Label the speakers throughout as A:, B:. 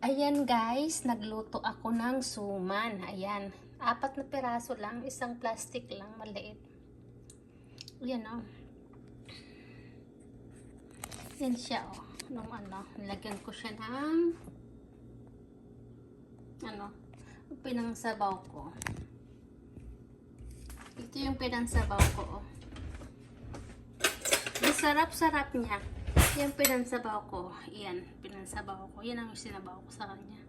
A: Ayan guys, nagluto ako ng suman. Ayan, apat na piraso lang, isang plastic lang, maliit. Ayan o. Oh. Yan siya o. Oh. Ano, nilagyan ko siya ng ano, pinangsabaw ko. Ito yung pinangsabaw ko o. Oh. Sarap-sarap niya. Yan pinansabaw ko. Yan, pinansabaw ko. Yan ang sinabaw ko sa kanya.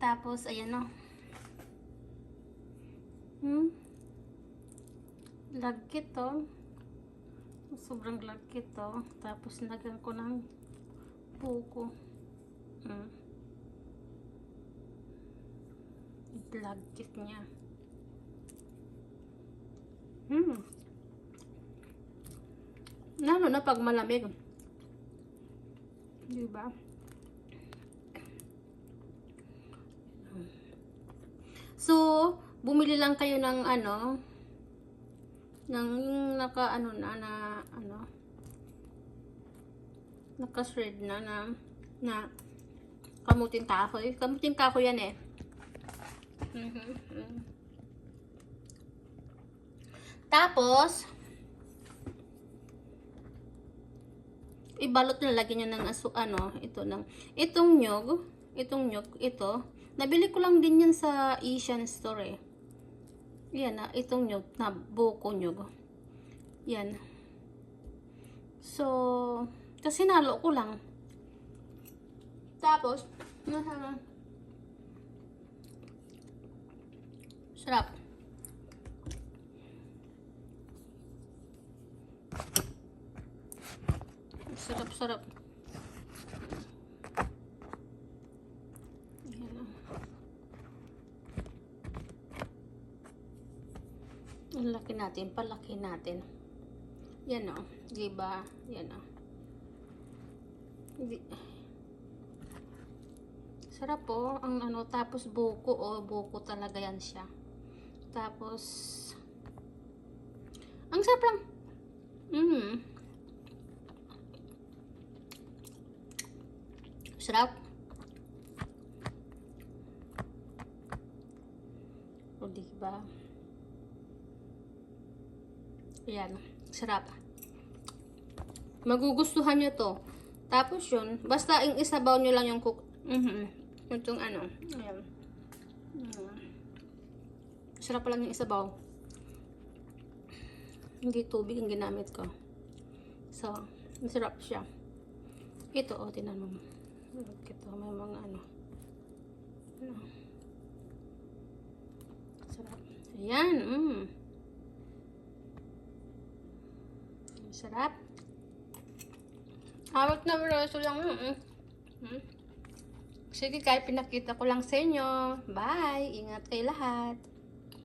A: Tapos, ayan o. Hmm? Lagkit to. Sobrang lagkit to. Tapos, nagyan ko ng buko. Hmm. Lagkit niya. Hmm. Lalo na pag malamig. Diba? So, bumili lang kayo ng ano, ng naka ano na, na ano, naka-shred na na, na kamuting kahoy. Kamuting kahoy yan eh. Mhm. Tapos, ibalot na lagyan nyo ng aso, ano, ito ng, itong nyog, itong nyog, ito, nabili ko lang din yan sa Asian store eh. Yan na, itong nyog, na buko nyog. Yan. So, kasi nalo ko lang. Tapos, nasa, sarap. Sarap, sarap. Ayan na. Ang laki natin, palaki natin. Yan o, diba? Yan o. Di. Sarap po, ang ano, tapos buko o, buko talaga yan siya. Tapos, ang sarap lang. Mm. Sarap. O, diba? Ayan. Sarap. Magugustuhan nyo to. Tapos yun, basta yung isabaw nyo lang yung cook. Mhm. Itong ano. Ayan. Mm. Sarap lang yung isabaw. Hindi tubig ang ginamit ko. So, masarap siya. Ito, o, oh, tinan mo. Ito, may mga ano. Ano. Sarap. Ayan, mm. Sarap. Hawak na braso lang. Mm. Mm. Sige, kahit pinakita ko lang sa inyo. Bye! Ingat kayo lahat.